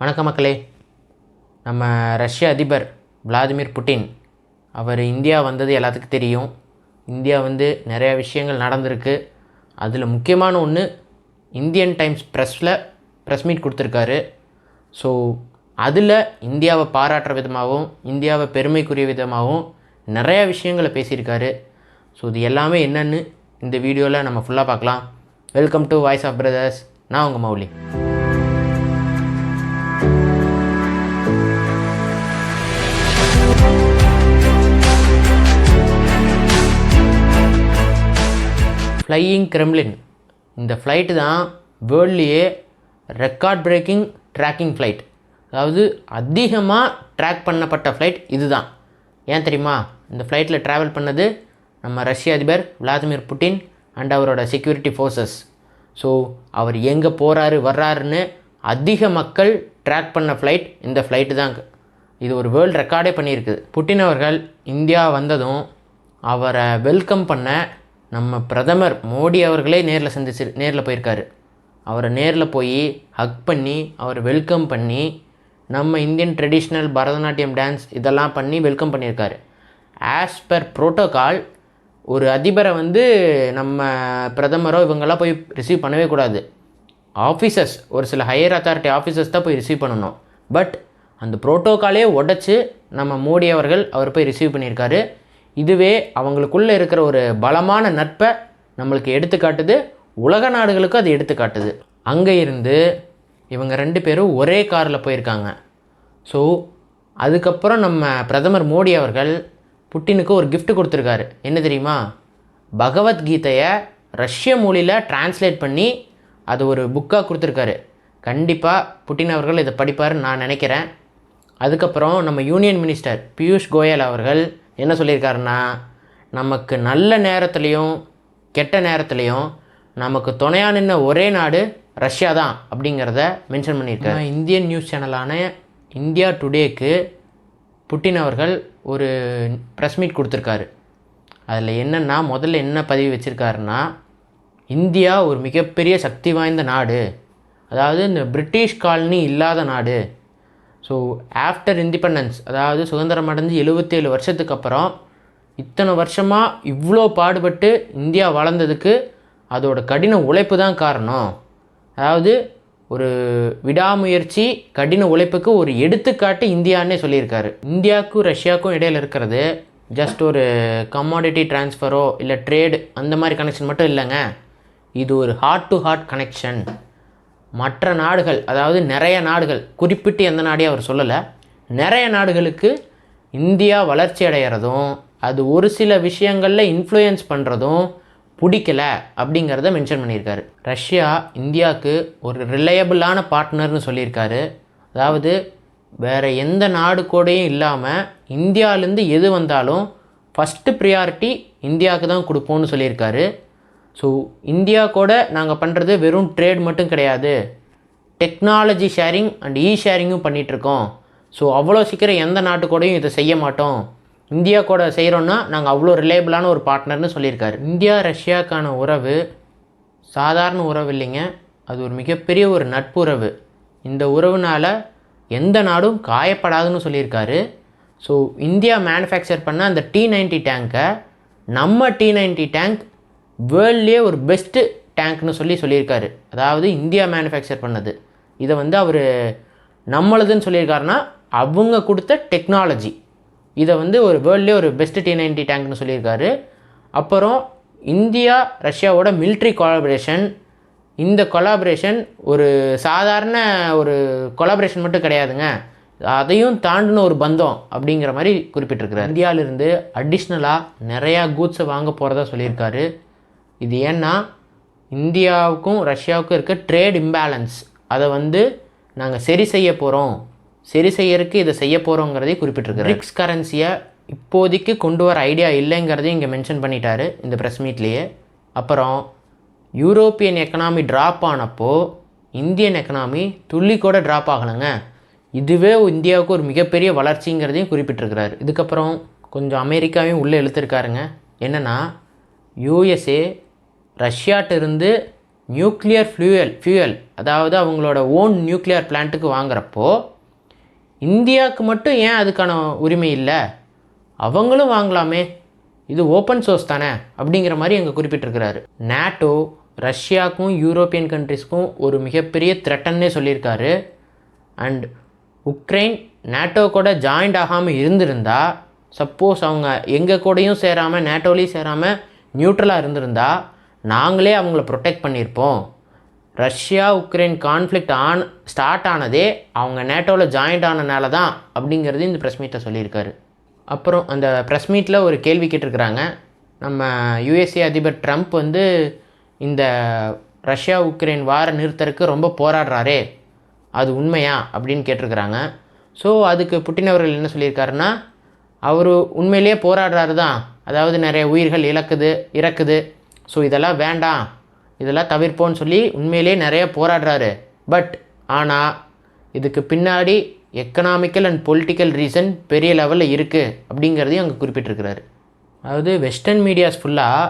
வணக்கம் மக்களே. நம்ம ரஷ்ய அதிபர் விளாதிமிர் புட்டின் அவர் இந்தியா வந்தது எல்லாத்துக்கும் தெரியும். இந்தியா வந்து நிறையா விஷயங்கள் நடந்திருக்கு. அதில் முக்கியமான ஒன்று இந்தியன் டைம்ஸ் ப்ரெஸ்ஸில் ப்ரெஸ் மீட் கொடுத்துருக்காரு. ஸோ அதில் இந்தியாவை பாராட்டுற விதமாகவும் இந்தியாவை பெருமைக்குரிய விதமாகவும் நிறையா விஷயங்களை பேசியிருக்காரு. ஸோ இது எல்லாமே என்னென்னு இந்த வீடியோவில் நம்ம ஃபுல்லாக பார்க்கலாம். Welcome to voice of brothers நான் உங்கள் மௌலி. ஃப்ளையிங் கிரெம்லின் இந்த ஃப்ளைட்டு தான் வேர்ல்ட்லேயே ரெக்கார்ட் பிரேக்கிங் ட்ராக்கிங் ஃப்ளைட் அதாவது அதிகமாக ட்ராக் பண்ணப்பட்ட ஃப்ளைட் இதுதான். ஏன் தெரியுமா? இந்த ஃப்ளைட்டில் ட்ராவல் பண்ணது நம்ம ரஷ்ய அதிபர் விளாதிமிர் புட்டின் அண்ட் அவரோட செக்யூரிட்டி ஃபோர்ஸஸ் ஸோ அவர் எங்கே போகிறாரு வர்றாருன்னு அதிக மக்கள் ட்ராக் பண்ண ஃப்ளைட் இந்த ஃப்ளைட்டு தான். இது ஒரு வேர்ல்டு ரெக்கார்டே பண்ணியிருக்குது புட்டின் அவர்கள் இந்தியா வந்ததும் அவரை வெல்கம் பண்ண நம்ம பிரதமர் மோடி அவர்களே நேரில் சந்திச்சு நேரில் போயிருக்காரு. அவரை நேரில் போய் ஹக் பண்ணி அவரை வெல்கம் பண்ணி நம்ம இந்தியன் ட்ரெடிஷ்னல் பரதநாட்டியம் டான்ஸ் இதெல்லாம் பண்ணி வெல்கம் பண்ணியிருக்காரு. ஆஸ் பர் ப்ரோட்டோகால் ஒரு அதிபரை வந்து நம்ம பிரதமரோ இவங்கெல்லாம் போய் ரிசீவ் பண்ணவே கூடாது. ஆஃபீஸர்ஸ் ஒரு சில ஹையர் அத்தாரிட்டி ஆஃபீஸர்ஸ் தான் போய் ரிசீவ் பண்ணணும். பட் அந்த ப்ரோட்டோகாலே உடச்சி நம்ம மோடி அவர்கள் அவர் போய் ரிசீவ் பண்ணியிருக்காரு. இதுவே அவங்களுக்குள்ளே இருக்கிற ஒரு பலமான நட்பை நம்மளுக்கு எடுத்துக்காட்டுது உலக நாடுகளுக்கும் அது எடுத்துக்காட்டுது அங்கே இருந்து இவங்க ரெண்டு பேரும் ஒரே காரில் போயிருக்காங்க. ஸோ அதுக்கப்புறம் நம்ம பிரதமர் மோடி அவர்கள் புட்டினுக்கு ஒரு கிஃப்ட் கொடுத்துருக்காரு. என்ன தெரியுமா? பகவத்கீதையை ரஷ்ய மொழியில் டிரான்ஸ்லேட் பண்ணி அது ஒரு புக்காக கொடுத்துருக்காரு. கண்டிப்பாக புட்டின் அவர்கள் இதை படிப்பாருன்னு நான் நினைக்கிறேன். அதுக்கப்புறம் நம்ம யூனியன் மினிஸ்டர் பியூஷ் கோயல் அவர்கள் என்ன சொல்லியிருக்காருன்னா நமக்கு நல்ல நேரத்துலையும் கெட்ட நேரத்துலையும் நமக்கு துணையாக நின்ன ஒரே நாடு ரஷ்யா தான் அப்படிங்கிறத மென்ஷன் பண்ணியிருக்காரு. இந்தியன் நியூஸ் சேனலான இந்தியா டுடேக்கு புட்டின் அவர்கள் ஒரு ப்ரெஸ் மீட் கொடுத்துருக்காரு. அதில் என்னென்னா முதல்ல என்ன பதிவு வச்சுருக்காருன்னா இந்தியா ஒரு மிகப்பெரிய சக்தி வாய்ந்த நாடு. அதாவது இந்த பிரிட்டிஷ் காலனி இல்லாத நாடு. ஸோ ஆஃப்டர் இண்டிபெண்டன்ஸ் அதாவது சுதந்திரம் அடைஞ்சு எழுபத்தேழு வருஷத்துக்கு அப்புறம் இத்தனை வருஷமாக இவ்வளோ பாடுபட்டு இந்தியா வளர்ந்ததுக்கு அதோட கடின உழைப்பு தான் காரணம். அதாவது ஒரு விடாமுயற்சி கடின உழைப்புக்கு ஒரு எடுத்துக்காட்டு இந்தியான்னே சொல்லியிருக்காரு. இந்தியாவுக்கும் ரஷ்யாவுக்கும் இடையில இருக்கிறது. ஜஸ்ட் ஒரு கமாடிட்டி ட்ரான்ஸ்ஃபரோ இல்லை ட்ரேடு அந்த மாதிரி கனெக்ஷன் மட்டும் இல்லைங்க. இது ஒரு ஹார்ட் டு ஹார்ட் கனெக்ஷன் மற்ற நாடுகள் அதாவது நிறைய நாடுகள் குறிப்பிட்டு எந்த நாடையும் அவர் சொல்லலை நிறைய நாடுகளுக்கு இந்தியா வளர்ச்சி அடைகிறதும் அது ஒரு சில விஷயங்களில் இன்ஃப்ளூயன்ஸ் பண்ணுறதும் பிடிக்கல அப்படிங்கிறத மென்ஷன் பண்ணியிருக்காரு. ரஷ்யா இந்தியாவுக்கு ஒரு ரிலையபிளான பார்ட்னர்னு சொல்லியிருக்காரு. அதாவது வேறு எந்த நாடு கூடயும் இல்லாமல் இந்தியாவிலேருந்து எது வந்தாலும் ஃபஸ்ட்டு ப்ரியாரிட்டி இந்தியாவுக்கு தான் கொடுப்போம்னு சொல்லியிருக்காரு. ஸோ இந்தியா கூட நாங்கள் பண்ணுறது வெறும் ட்ரேட் மட்டும் கிடையாது. டெக்னாலஜி ஷேரிங் அண்ட் இ ஷேரிங்கும் பண்ணிகிட்ருக்கோம் ஸோ அவ்வளோ சீக்கிரம் எந்த நாட்டு கூடயும் இதை செய்ய மாட்டோம். இந்தியா கூட செய்கிறோன்னா நாங்கள் அவ்வளோ ரிலேபிளான ஒரு பார்ட்னர்னு சொல்லியிருக்காரு. இந்தியா ரஷ்யாக்கான உறவு சாதாரண உறவு இல்லைங்க. அது ஒரு மிகப்பெரிய ஒரு நட்புறவு. இந்த உறவுனால் எந்த நாடும் காயப்படாதுன்னு சொல்லியிருக்காரு. ஸோ இந்தியா மேனுஃபேக்சர் பண்ண அந்த டி நைன்டி டேங்கை நம்ம டி நைன்டி டேங்க் வேர்ல்ட்லேயே ஒரு பெஸ்ட்டு டேங்க்னு சொல்லி சொல்லியிருக்காரு. அதாவது இந்தியா மேனுஃபேக்சர் பண்ணது. இதை வந்து அவர் நம்மளதுன்னு சொல்லியிருக்காருன்னா அவங்க கொடுத்த டெக்னாலஜி இதை வந்து ஒரு வேர்ல்ட்லேயே ஒரு பெஸ்ட்டு டி நைன்டி டேங்க்னு சொல்லியிருக்காரு. அப்புறம் இந்தியா ரஷ்யாவோட military கொலாபரேஷன் இந்த கொலாபரேஷன் ஒரு சாதாரண ஒரு கொலாபரேஷன் மட்டும் கிடையாதுங்க. அதையும் தாண்டின ஒரு பந்தம் அப்படிங்கிற மாதிரி குறிப்பிட்டிருக்கிறார். இந்தியாவிலிருந்து அடிஷ்னலாக நிறையா கூட்ஸை வாங்க போகிறதா சொல்லியிருக்காரு. இது ஏன்னா இந்தியாவுக்கும் ரஷ்யாவுக்கும் இருக்க ட்ரேட் இம்பேலன்ஸ் அதை வந்து நாங்கள் சரி செய்ய போகிறோம் சரி செய்யறதுக்கு இதை செய்ய போகிறோங்கிறதையும் குறிப்பிட்டிருக்காரு பிரிக்ஸ் கரன்சியை இப்போதைக்கு கொண்டு வர ஐடியா இல்லைங்கிறதையும் இங்கே மென்ஷன் பண்ணிட்டாரு இந்த ப்ரெஸ் மீட்லேயே அப்புறம் யூரோப்பியன் எக்கனாமி ட்ராப் ஆனப்போ இந்தியன் எக்கனாமி துள்ளி கூட ட்ராப் ஆகலைங்க. இதுவே இந்தியாவுக்கு ஒரு மிகப்பெரிய வளர்ச்சிங்கிறதையும் குறிப்பிட்டிருக்கிறாரு. இதுக்கப்புறம் கொஞ்சம் அமெரிக்காவையும் உள்ளே இழுத்துருக்காருங்க. என்னென்னா யூஎஸ்ஏ ரஷ்யாட்டிருந்து நியூக்ளியர் ஃப்ளூயல் ஃபியூயல் அதாவது அவங்களோட ஓன் நியூக்ளியர் பிளான்ட்டுக்கு வாங்குறப்போ இந்தியாவுக்கு மட்டும் ஏன் அதுக்கான உரிமை இல்லை? அவங்களும் வாங்கலாமே. இது ஓப்பன் சோர்ஸ் தானே? அப்படிங்கிற மாதிரி அங்கே குறிப்பிட்டிருக்கிறாரு. நேட்டோ ரஷ்யாவுக்கும் யூரோப்பியன் கண்ட்ரிஸ்க்கும் ஒரு மிகப்பெரிய த்ரெட்டன்னே சொல்லியிருக்காரு. அண்ட் உக்ரைன் நேட்டோ கூட ஜாயிண்ட் ஆகாமல் இருந்திருந்தா சப்போஸ் அவங்க எங்கள் கூடயும் சேராமல் நேட்டோலையும் சேராமல் நியூட்ரலாக இருந்திருந்தா நாங்களே அவங்கள ப்ரொடெக்ட் பண்ணியிருப்போம். ரஷ்யா உக்ரைன் கான்ஃப்ளிக்ட் ஆன் ஸ்டார்ட் ஆனதே அவங்க நேட்டோவில் ஜாயிண்ட் ஆனனால தான் அப்படிங்கிறது இந்த ப்ரெஸ் மீட்டை சொல்லியிருக்காரு. அப்புறம் அந்த ப்ரெஸ் மீட்டில் ஒரு கேள்வி கேட்டிருக்கிறாங்க. நம்ம யுஎஸ்ஏ அதிபர் ட்ரம்ப் வந்து இந்த ரஷ்யா உக்ரைன் வார நிறுத்தறதுக்கு ரொம்ப போராடுறாரே அது உண்மையா அப்படின்னு கேட்டிருக்கிறாங்க. ஸோ அதுக்கு புட்டின் அவர்கள் என்ன சொல்லியிருக்காருன்னா அவர் உண்மையிலேயே போராடுறாரு தான். அதாவது நிறைய உயிர்கள் இழக்குது இறக்குது. ஸோ இதெல்லாம் வேண்டாம். இதெல்லாம் தவிர்ப்போம்னு சொல்லி உண்மையிலேயே நிறைய போராடுறாரு. பட் ஆனால் இதுக்கு பின்னாடி எக்கனாமிக்கல் அண்ட் பொலிட்டிக்கல் ரீசன் பெரிய லெவலில் இருக்குது அப்படிங்கிறதையும் அங்கே குறிப்பிட்டிருக்கிறாரு. அதாவது வெஸ்டர்ன் மீடியாஸ் ஃபுல்லாக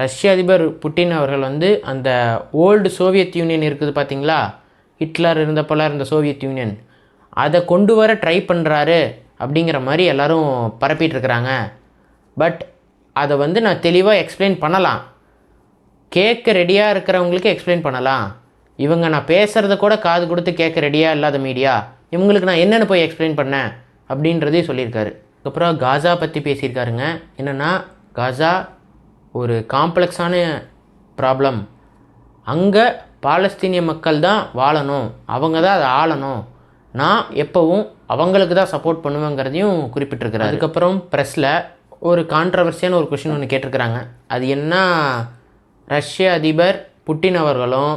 ரஷ்ய அதிபர் புட்டின் அவர்கள் வந்து அந்த ஓல்டு சோவியத் யூனியன் இருக்குது பார்த்தீங்களா ஹிட்லர் இருந்தப்போலாம் இருந்த சோவியத் யூனியன் அதை கொண்டு வர ட்ரை பண்ணுறாரு அப்படிங்கிற மாதிரி எல்லோரும் பரப்பிட்டுருக்குறாங்க பட் அதை வந்து நான் தெளிவாக எக்ஸ்பிளைன் பண்ணலாம். கேட்க ரெடியாக இருக்கிறவங்களுக்கு எக்ஸ்பிளைன் பண்ணலாம். இவங்க நான் பேசுகிறத கூட காது கொடுத்து கேட்க ரெடியாக இல்லாத மீடியா இவங்களுக்கு நான் என்னென்னு போய் எக்ஸ்பிளைன் பண்ணேன்? அப்படின்றதையும் சொல்லியிருக்காரு. அதுக்கப்புறம் காசா பற்றி பேசியிருக்காருங்க. என்னென்னா காசா ஒரு காம்ப்ளெக்ஸான ப்ராப்ளம் அங்கே பாலஸ்தீனிய மக்கள் தான் வாழணும். அவங்க தான் அதை ஆளணும். நான் எப்போவும் அவங்களுக்கு தான் சப்போர்ட் பண்ணுவேங்கிறதையும் குறிப்பிட்டிருக்கிறேன் அதுக்கப்புறம் ப்ரெஸ்ஸில் ஒரு கான்ட்ரவர்சியான ஒரு கொஷின் ஒன்று கேட்டிருக்கிறாங்க. அது என்ன ரஷ்ய அதிபர் புட்டின் அவர்களும்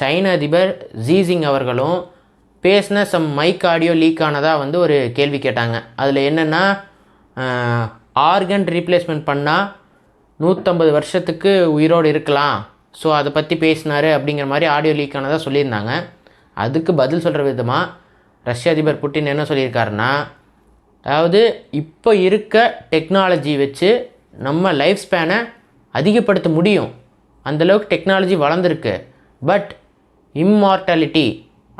சைன அதிபர் ஜீசிங் அவர்களும் பேசின சம் மைக் ஆடியோ லீக் ஆனதாக வந்து ஒரு கேள்வி கேட்டாங்க. அதில் என்னென்னா ஆர்கன் ரீப்ளேஸ்மெண்ட் பண்ணால் நூற்றம்பது வருஷத்துக்கு உயிரோடு இருக்கலாம். ஸோ அதை பற்றி பேசினாரு அப்படிங்கிற மாதிரி ஆடியோ லீக் ஆனதாக சொல்லியிருந்தாங்க. அதுக்கு பதில் சொல்கிற விதமாக ரஷ்ய அதிபர் புட்டின் என்ன சொல்லியிருக்காருன்னா அதாவது இப்போ இருக்க டெக்னாலஜி வச்சு நம்ம லைஃப் ஸ்பேனை அதிகப்படுத்த முடியும். அந்தளவுக்கு டெக்னாலஜி வளர்ந்துருக்கு. பட் இம்மார்டாலிட்டி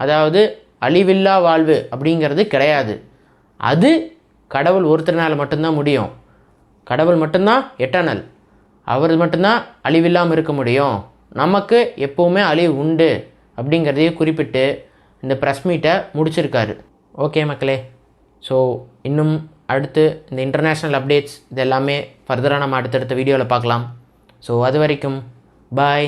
அதாவது அழிவில்லா வாழ்வு அப்படிங்கிறது கிடையாது. அது கடவுள் ஒருத்தர்னால் மட்டும்தான் முடியும். கடவுள் மட்டும்தான் எட்டர்னல் அவர் மட்டும்தான் அழிவில்லாமல் இருக்க முடியும். நமக்கு எப்போவுமே அழிவு உண்டு அப்படிங்கிறதையும் குறிப்பிட்டு இந்த ப்ரெஸ் மீட்டை முடிச்சிருக்காரு. ஓகே மக்களே. ஸோ இன்னும் அடுத்து இந்த இன்டர்நேஷ்னல் அப்டேட்ஸ் இது எல்லாமே ஃபர்தராக நம்ம அடுத்தடுத்த வீடியோவில் பார்க்கலாம். ஸோ அது வரைக்கும் பாய்